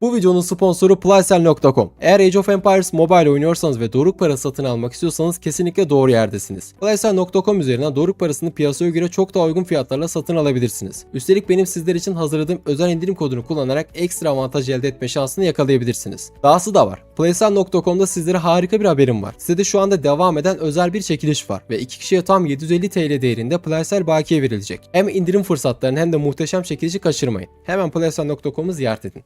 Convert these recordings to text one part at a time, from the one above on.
Bu videonun sponsoru Playcell.com. Eğer Age of Empires Mobile oynuyorsanız ve Doruk Parası satın almak istiyorsanız kesinlikle doğru yerdesiniz. Playcell.com üzerinden Doruk Parası'nı piyasaya göre çok daha uygun fiyatlarla satın alabilirsiniz. Üstelik benim sizler için hazırladığım özel indirim kodunu kullanarak ekstra avantaj elde etme şansını yakalayabilirsiniz. Dahası da var. Playcell.com'da sizlere harika bir haberim var. Sitede şu anda devam eden özel bir çekiliş var ve iki kişiye tam 750 TL değerinde Playcell bakiye verilecek. Hem indirim fırsatlarını hem de muhteşem çekilişi kaçırmayın. Hemen Playcell.com'u ziyaret edin.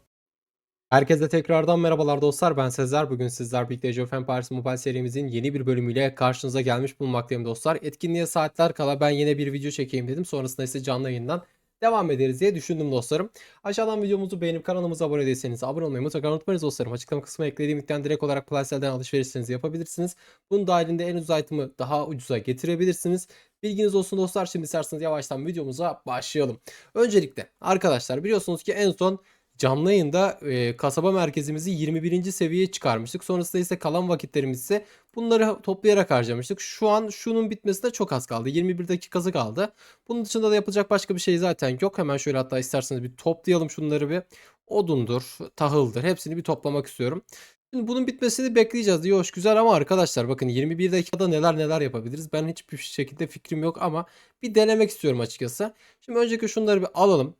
Herkese tekrardan merhabalar dostlar. Ben Sezer. Bugün sizler birlikte Age of Mobile serimizin yeni bir bölümüyle karşınıza gelmiş bulunmaktayım dostlar. Etkinliğe saatler kala ben yine bir video çekeyim dedim. Sonrasında ise canlı yayından devam ederiz diye düşündüm dostlarım. Aşağıdan videomuzu beğenip kanalımıza abone değilseniz abone olmayı mutlaka unutmayınız dostlarım. Açıklama kısmına eklediğim linkten direkt olarak Playcell'den alışverişlerinizi yapabilirsiniz. Bunun dahilinde en ucuz item'ı daha ucuza getirebilirsiniz. Bilginiz olsun dostlar. Şimdi isterseniz yavaştan videomuza başlayalım. Öncelikle arkadaşlar biliyorsunuz ki en son canlı yayında e, kasaba merkezimizi 21. seviyeye çıkarmıştık. Sonrasında ise kalan vakitlerimiz ise bunları toplayarak harcamıştık. Şu an şunun bitmesine çok az kaldı. 21 dakikası kaldı. Bunun dışında da yapılacak başka bir şey zaten yok. Hemen şöyle hatta isterseniz bir toplayalım şunları bir. Odundur, tahıldır hepsini bir toplamak istiyorum. Şimdi bunun bitmesini bekleyeceğiz diye hoş güzel ama arkadaşlar bakın 21 dakikada neler neler yapabiliriz. Ben hiçbir şekilde fikrim yok ama bir denemek istiyorum açıkçası. Şimdi önceki şunları bir alalım.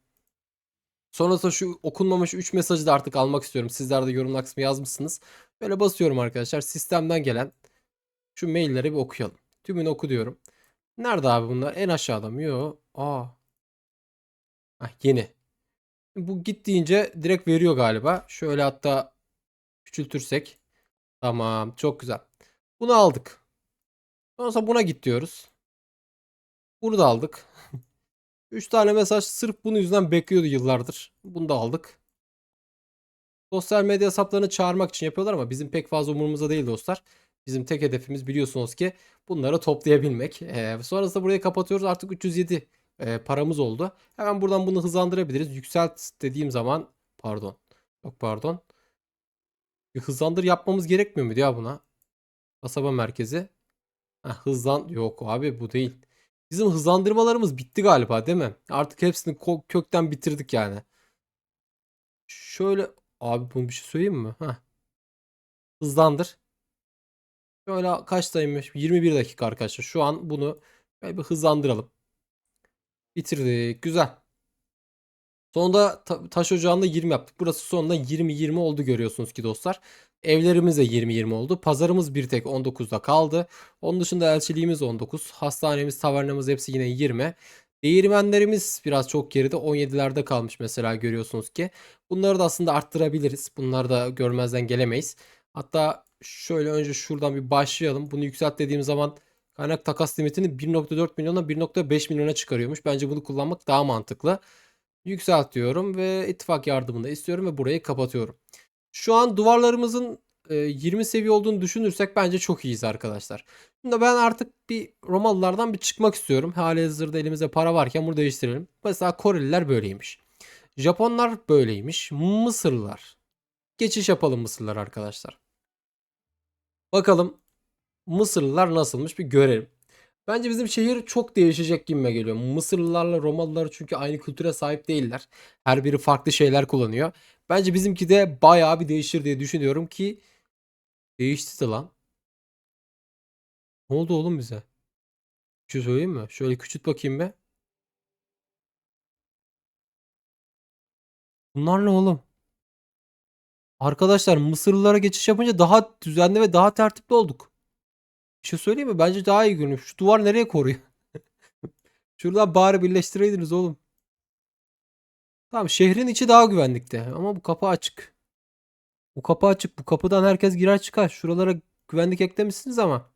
Sonrasında şu okunmamış 3 mesajı da artık almak istiyorum. Sizler de yorumlar kısmı yazmışsınız. Böyle basıyorum arkadaşlar. Sistemden gelen şu mailleri bir okuyalım. Tümünü oku diyorum. Nerede abi bunlar? En aşağıda mı? Yok. Aa. Heh, yeni. Bu git deyince direkt veriyor galiba. Şöyle hatta küçültürsek. Tamam. Çok güzel. Bunu aldık. Sonrasında buna git diyoruz. Bunu da aldık. 3 tane mesaj sırf bunun yüzünden bekliyordu yıllardır. Bunu da aldık. Sosyal medya hesaplarını çağırmak için yapıyorlar ama bizim pek fazla umurumuzda değil dostlar. Bizim tek hedefimiz biliyorsunuz ki bunları toplayabilmek. Ee, sonrasında burayı kapatıyoruz. Artık 307 e, paramız oldu. Hemen buradan bunu hızlandırabiliriz. Yükselt dediğim zaman pardon. Yok pardon. Bir hızlandır yapmamız gerekmiyor mu ya buna? Kasaba merkezi. Heh, hızlan yok abi bu değil. Bizim hızlandırmalarımız bitti galiba değil mi? Artık hepsini kökten bitirdik yani. Şöyle abi bunu bir şey söyleyeyim mi? Heh. Hızlandır. Şöyle kaçtaymış? 21 dakika arkadaşlar. Şu an bunu bir hızlandıralım. Bitirdik. Güzel. Sonunda ta- taş ocağında 20 yaptık. Burası sonunda 20-20 oldu görüyorsunuz ki dostlar. Evlerimiz de 20-20 oldu. Pazarımız bir tek 19'da kaldı. Onun dışında elçiliğimiz 19. Hastanemiz, tavernamız hepsi yine 20. Değirmenlerimiz biraz çok geride 17'lerde kalmış mesela görüyorsunuz ki. Bunları da aslında arttırabiliriz. Bunları da görmezden gelemeyiz. Hatta şöyle önce şuradan bir başlayalım. Bunu yükselt dediğim zaman kaynak takas limitini 1.4 milyona 1.5 milyona çıkarıyormuş. Bence bunu kullanmak daha mantıklı. Yükselt diyorum ve ittifak yardımını istiyorum ve burayı kapatıyorum. Şu an duvarlarımızın e, 20 seviye olduğunu düşünürsek bence çok iyiyiz arkadaşlar. Şimdi ben artık bir Romalılardan bir çıkmak istiyorum. Hali hazırda elimizde para varken bunu değiştirelim. Mesela Koreliler böyleymiş. Japonlar böyleymiş. Mısırlılar. Geçiş yapalım Mısırlılar arkadaşlar. Bakalım Mısırlılar nasılmış bir görelim. Bence bizim şehir çok değişecek gibime geliyor. Mısırlılarla Romalılar çünkü aynı kültüre sahip değiller. Her biri farklı şeyler kullanıyor. Bence bizimki de bayağı bir değişir diye düşünüyorum ki değişti de lan. Ne oldu oğlum bize? Bir şey söyleyeyim mi? Şöyle küçült bakayım be. Bunlar ne oğlum? Arkadaşlar Mısırlılara geçiş yapınca daha düzenli ve daha tertipli olduk. Bir şey söyleyeyim mi? Bence daha iyi görünüyor. Şu duvar nereye koruyor? Şuradan bari birleştireydiniz oğlum. Tamam şehrin içi daha güvenlikte ama bu kapı açık. Bu kapı açık. Bu kapıdan herkes girer çıkar. Şuralara güvenlik eklemişsiniz ama.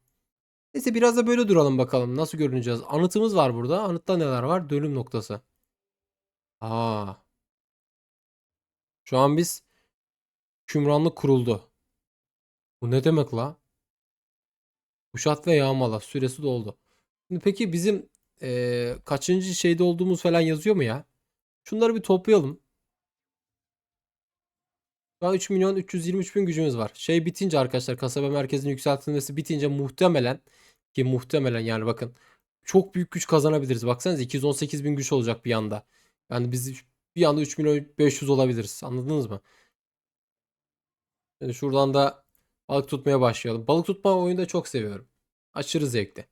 Neyse biraz da böyle duralım bakalım. Nasıl görüneceğiz? Anıtımız var burada. Anıtta neler var? Dönüm noktası. Aa. Şu an biz hükümranlık kuruldu. Bu ne demek la? Kuşat ve yağmala. Süresi doldu. Şimdi peki bizim eee, kaçıncı şeyde olduğumuz falan yazıyor mu ya? Şunları bir toplayalım. Şu an 3 milyon 323 bin gücümüz var. Şey bitince arkadaşlar kasaba merkezinin yükseltilmesi bitince muhtemelen ki muhtemelen yani bakın çok büyük güç kazanabiliriz. Baksanıza 218 bin güç olacak bir anda. Yani biz bir anda 3 milyon 500 olabiliriz. Anladınız mı? Şimdi şuradan da balık tutmaya başlayalım. Balık tutma oyunu da çok seviyorum. Aşırı zevkli.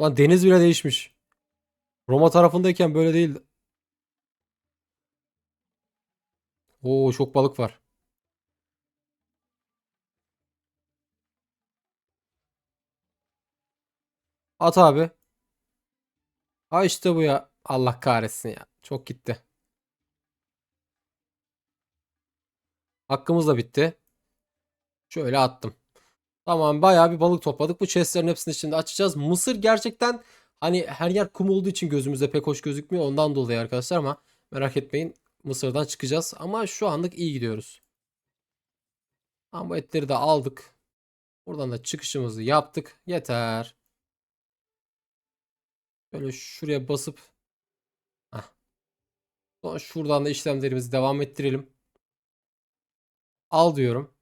Lan deniz bile değişmiş. Roma tarafındayken böyle değildi. Oo çok balık var. At abi. Ha işte bu ya. Allah kahretsin ya. Çok gitti. Hakkımız da bitti. Şöyle attım. Tamam bayağı bir balık topladık. Bu chestlerin hepsini şimdi açacağız. Mısır gerçekten hani her yer kum olduğu için gözümüze pek hoş gözükmüyor. Ondan dolayı arkadaşlar ama merak etmeyin. Mısır'dan çıkacağız. Ama şu anlık iyi gidiyoruz. Ama bu etleri de aldık. Buradan da çıkışımızı yaptık. Yeter. Böyle şuraya basıp. Sonra şuradan da işlemlerimizi devam ettirelim. Al diyorum.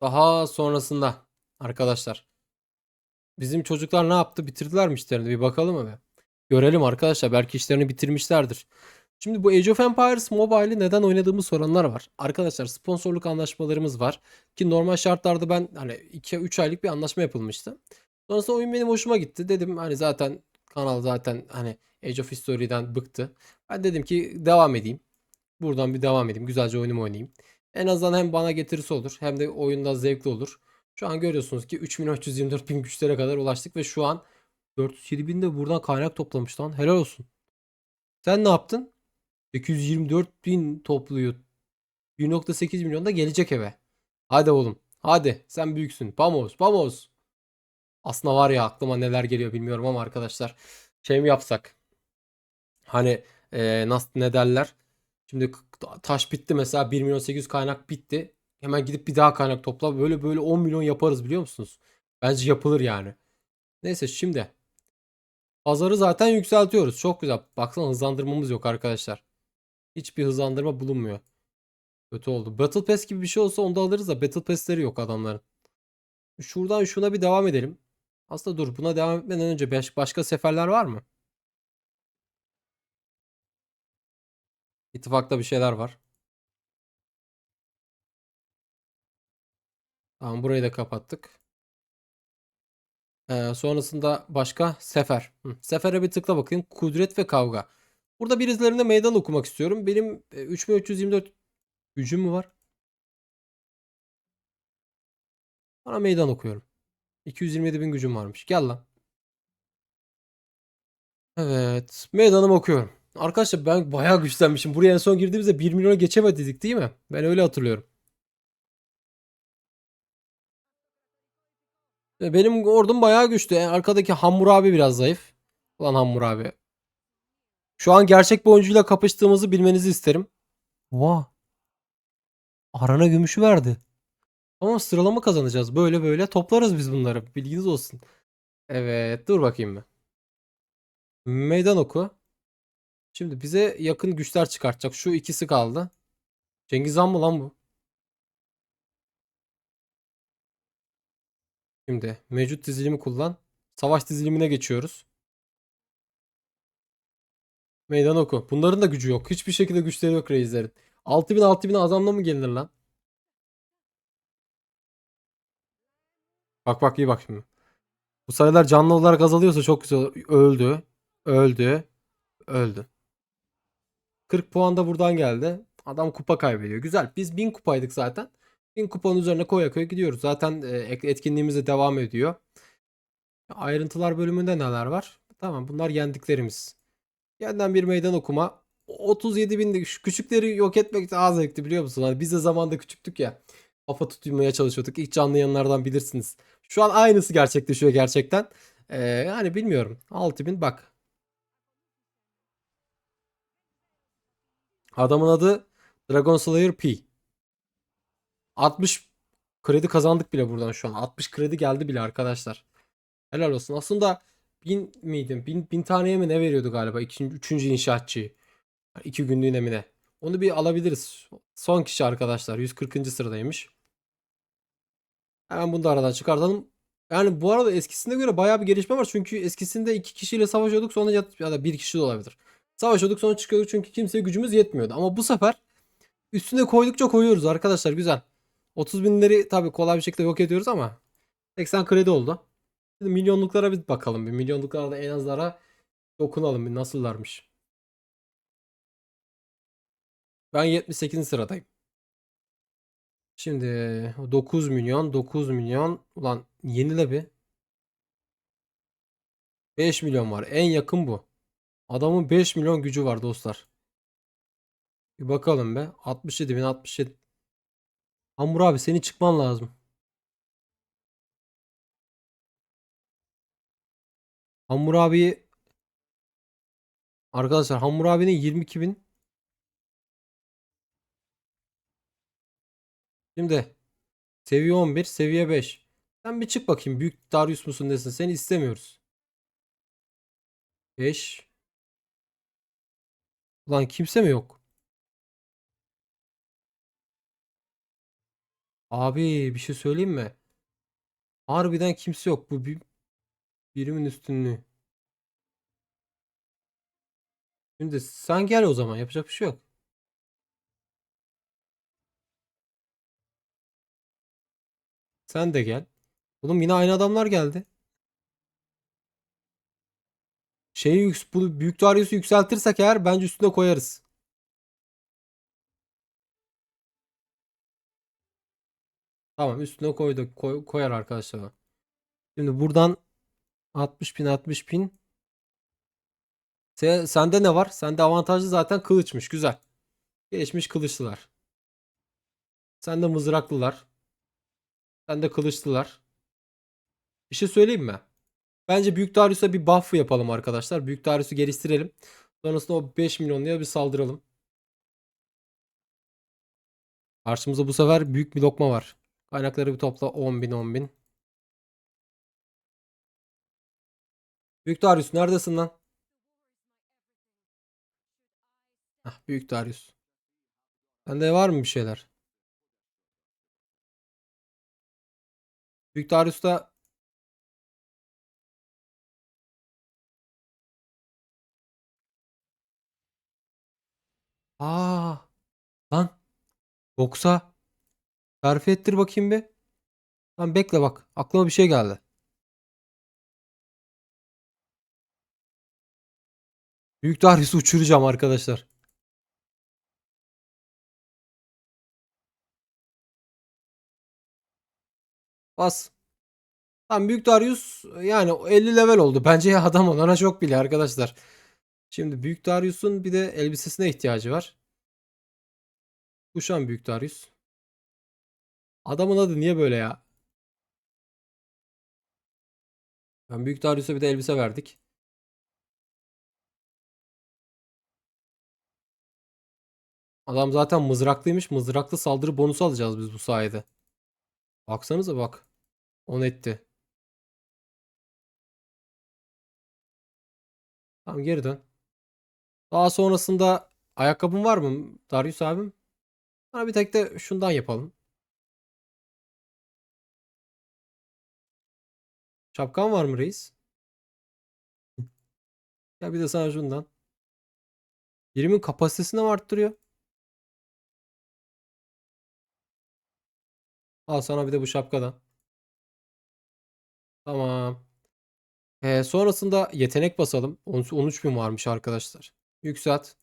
Daha sonrasında arkadaşlar bizim çocuklar ne yaptı? Bitirdiler mi işlerini? Bir bakalım mı? Görelim arkadaşlar. Belki işlerini bitirmişlerdir. Şimdi bu Age of Empires Mobile'i neden oynadığımı soranlar var. Arkadaşlar sponsorluk anlaşmalarımız var. Ki normal şartlarda ben hani 2-3 aylık bir anlaşma yapılmıştı. Sonrasında oyun benim hoşuma gitti. Dedim hani zaten kanal zaten hani Age of History'den bıktı. Ben dedim ki devam edeyim. Buradan bir devam edeyim. Güzelce oyunumu oynayayım. En azından hem bana getirisi olur hem de oyunda zevkli olur. Şu an görüyorsunuz ki 3324 bin güçlere kadar ulaştık ve şu an 407 bin de buradan kaynak toplamış lan. Helal olsun. Sen ne yaptın? 824 bin topluyor. 1.8 milyon da gelecek eve. Hadi oğlum. Hadi. Sen büyüksün. Vamos. Vamos. Aslında var ya aklıma neler geliyor bilmiyorum ama arkadaşlar. Şey mi yapsak? Hani eee, nasıl ne derler? Şimdi taş bitti mesela 1 milyon 800 kaynak bitti. Hemen gidip bir daha kaynak topla. Böyle böyle 10 milyon yaparız biliyor musunuz? Bence yapılır yani. Neyse şimdi. Pazarı zaten yükseltiyoruz. Çok güzel. Baksana hızlandırmamız yok arkadaşlar. Hiçbir hızlandırma bulunmuyor. Kötü oldu. Battle Pass gibi bir şey olsa onu da alırız da Battle Pass'leri yok adamların. Şuradan şuna bir devam edelim. Aslında dur buna devam etmeden önce baş- başka seferler var mı? İttifakta bir şeyler var. Tamam burayı da kapattık. Ee, sonrasında başka sefer. Hı, Sefere bir tıkla bakayım. Kudret ve kavga. Burada birilerine meydan okumak istiyorum. Benim e, 3324 gücüm mü var? Bana meydan okuyorum. 227 bin gücüm varmış. Gel lan. Evet. Meydanımı okuyorum. Arkadaşlar ben bayağı güçlenmişim. Buraya en son girdiğimizde 1 milyona geçemedik değil mi? Ben öyle hatırlıyorum. Benim ordum bayağı güçlü. Yani arkadaki Hammurabi biraz zayıf. Ulan Hammurabi. Şu an gerçek bir oyuncuyla kapıştığımızı bilmenizi isterim. Vah. Arana gümüşü verdi. Ama sıralama kazanacağız. Böyle böyle toplarız biz bunları. Bilginiz olsun. Evet. Dur bakayım bir. Meydan oku. Şimdi bize yakın güçler çıkartacak. Şu ikisi kaldı. Cengiz Han mı lan bu? Şimdi mevcut dizilimi kullan. Savaş dizilimine geçiyoruz. Meydan oku. Bunların da gücü yok. Hiçbir şekilde güçleri yok reislerin. 6000 6000 azamla mı gelinir lan? Bak bak iyi bak şimdi. Bu sayılar canlı olarak azalıyorsa çok güzel. Öldü. Öldü. Öldü. 40 puan da buradan geldi. Adam kupa kaybediyor. Güzel. Biz 1000 kupaydık zaten. 1000 kupanın üzerine koya koya gidiyoruz. Zaten e, etkinliğimiz de devam ediyor. Ayrıntılar bölümünde neler var? Tamam bunlar yendiklerimiz. Yeniden bir meydan okuma. 37 bin şu küçükleri yok etmek daha zevkli biliyor musun? Hani biz de zamanda küçüktük ya. Kafa tutmaya çalışıyorduk. İlk canlı yanlardan bilirsiniz. Şu an aynısı gerçekleşiyor gerçekten. Ee, yani bilmiyorum. 6000 bak. Adamın adı Dragon Slayer P. 60 kredi kazandık bile buradan şu an. 60 kredi geldi bile arkadaşlar. Helal olsun. Aslında 1000 miydim? 1000 bin taneye mi ne veriyordu galiba? İkinci, üçüncü inşaatçı. İki günlüğüne mi ne? Onu bir alabiliriz. Son kişi arkadaşlar. 140. sıradaymış. Hemen bunu da aradan çıkartalım. Yani bu arada eskisine göre bayağı bir gelişme var. Çünkü eskisinde iki kişiyle savaşıyorduk. Sonra ya, ya da bir kişi de olabilir. Savaşıyorduk sonra çıkıyorduk çünkü kimseye gücümüz yetmiyordu. Ama bu sefer üstüne koydukça koyuyoruz arkadaşlar güzel. 30 binleri tabii kolay bir şekilde yok ediyoruz ama 80 kredi oldu. Şimdi milyonluklara bir bakalım. Bir milyonluklarda en azlara dokunalım bir nasıllarmış. Ben 78. sıradayım. Şimdi 9 milyon 9 milyon ulan yenile bir. 5 milyon var. En yakın bu. Adamın 5 milyon gücü var dostlar. Bir bakalım be. 67 bin 67. Hamur abi seni çıkman lazım. Hamur abi Arkadaşlar Hamur abinin 22 bin. Şimdi seviye 11 seviye 5. Sen bir çık bakayım. Büyük Darius musun nesin? Seni istemiyoruz. 5. Ulan kimse mi yok? Abi bir şey söyleyeyim mi? Harbiden kimse yok. Bu bir birimin üstünlüğü. Şimdi sen gel o zaman. Yapacak bir şey yok. Sen de gel. Oğlum yine aynı adamlar geldi. Şeyi bu büyük Darius'u yükseltirsek eğer bence üstüne koyarız. Tamam üstüne koyduk. Koy- koyar arkadaşlar. Şimdi buradan 60 bin 60 bin. Se- sende ne var? Sende avantajlı zaten kılıçmış. Güzel. Gelişmiş kılıçlılar. Sende mızraklılar. Sende kılıçlılar. Bir şey söyleyeyim mi? Bence Büyük Darius'a bir buff yapalım arkadaşlar. Büyük Darius'u geliştirelim. Sonrasında o 5 milyonluya bir saldıralım. Karşımızda bu sefer büyük bir lokma var. Kaynakları bir topla 10 bin 10 bin. Büyük Darius neredesin lan? Hah, Büyük Darius. Sende var mı bir şeyler? Büyük Darius'ta Aa lan yoksa terfi ettir bakayım bir. Lan bekle bak aklıma bir şey geldi. Büyük Darius'u uçuracağım arkadaşlar. Bas. Tamam Büyük Darius yani 50 level oldu. Bence ya adam olana çok bile arkadaşlar. Şimdi Büyük Darius'un bir de elbisesine ihtiyacı var. Kuşan Büyük Darius. Adamın adı niye böyle ya? Ben Büyük Darius'a bir de elbise verdik. Adam zaten mızraklıymış. Mızraklı saldırı bonusu alacağız biz bu sayede. Baksanıza bak. 10 etti. Tamam geri dön. Daha sonrasında ayakkabın var mı Darius abim? Bana bir tek de şundan yapalım. Şapkan var mı reis? Ya bir de sana şundan. Birimin kapasitesini mi arttırıyor? Al sana bir de bu şapkadan. Tamam. Ee, sonrasında yetenek basalım. 13 13 bin varmış arkadaşlar. Yükselt.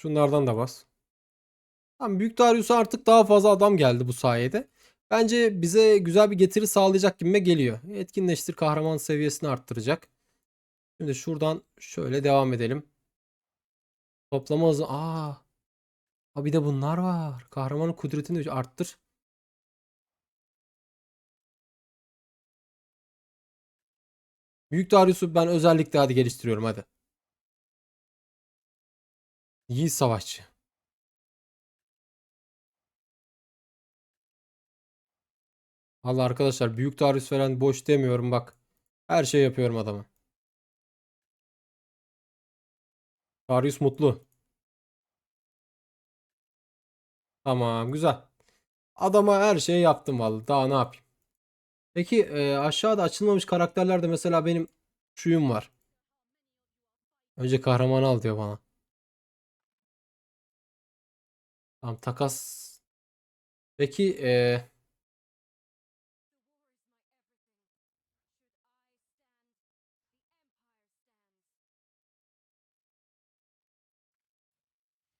Şunlardan da bas. Tamam Büyük Darius'a artık daha fazla adam geldi bu sayede. Bence bize güzel bir getiri sağlayacak gibime geliyor. Etkinleştir kahraman seviyesini arttıracak. Şimdi şuradan şöyle devam edelim. Toplama hızı. Aa. Ha bir de bunlar var. Kahramanın kudretini arttır. Büyük Darius'u ben özellikle hadi geliştiriyorum hadi. Yiğit savaşçı. Allah arkadaşlar Büyük Darius falan boş demiyorum bak. Her şey yapıyorum adama. Darius mutlu. Tamam güzel. Adama her şeyi yaptım vallahi. Daha ne yapayım? Peki e, aşağıda açılmamış karakterlerde mesela benim şuyum var. Önce kahramanı al diyor bana. Tamam takas. Peki e,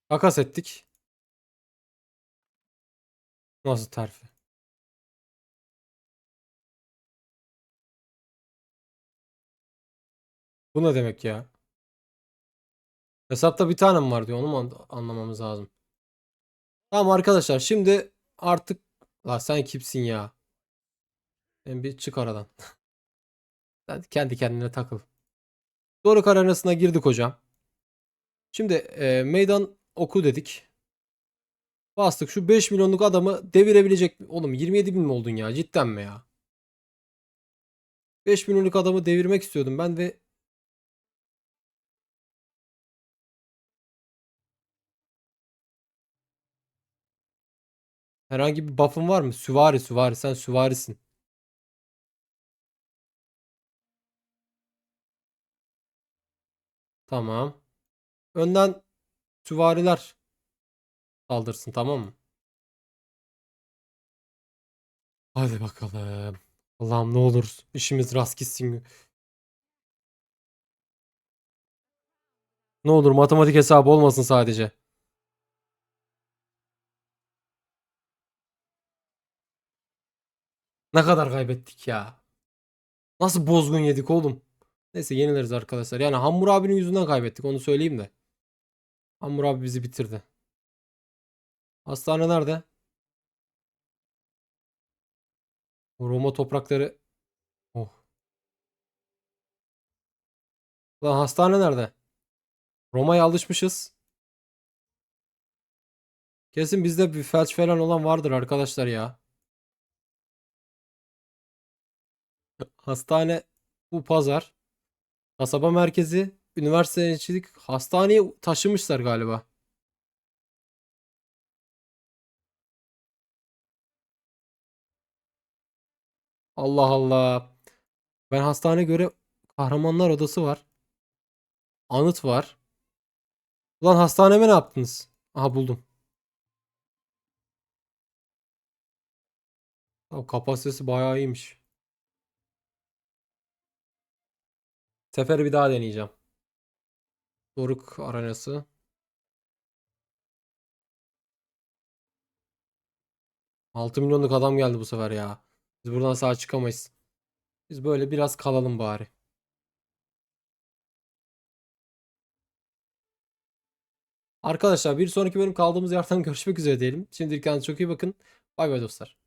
takas ettik. Nasıl terfi? Bu ne demek ya? Hesapta bir tane mi var diyor. Onu mu an- anlamamız lazım. Tamam arkadaşlar şimdi artık la sen kimsin ya? Sen bir çık aradan. Sen kendi kendine takıl. Doruk arenasına girdik hocam. Şimdi e, meydan oku dedik. Bastık. Şu 5 milyonluk adamı devirebilecek mi? Oğlum 27 bin mi oldun ya? Cidden mi ya? 5 milyonluk adamı devirmek istiyordum ben ve herhangi bir buff'ın var mı? Süvari süvari sen süvarisin. Tamam. Önden süvariler saldırsın tamam mı? Hadi bakalım. Allah'ım ne olur işimiz rast gitsin. Ne olur matematik hesabı olmasın sadece. Ne kadar kaybettik ya. Nasıl bozgun yedik oğlum. Neyse yenileriz arkadaşlar. Yani Hammur abinin yüzünden kaybettik onu söyleyeyim de. Hammur abi bizi bitirdi. Hastane nerede? Roma toprakları. Oh. Lan hastane nerede? Roma'ya alışmışız. Kesin bizde bir felç falan olan vardır arkadaşlar ya. Hastane bu pazar. Kasaba merkezi. Üniversitecilik. Hastaneye taşımışlar galiba. Allah Allah. Ben hastane göre kahramanlar odası var. Anıt var. Ulan hastaneme ne yaptınız? Aha buldum. Kapasitesi bayağı iyiymiş. Seferi bir daha deneyeceğim. Doruk arenası. Altı milyonluk adam geldi bu sefer ya. Biz buradan sağ çıkamayız. Biz böyle biraz kalalım bari. Arkadaşlar bir sonraki bölüm kaldığımız yerden görüşmek üzere diyelim. Şimdilik kendinize çok iyi bakın. Bay bay dostlar.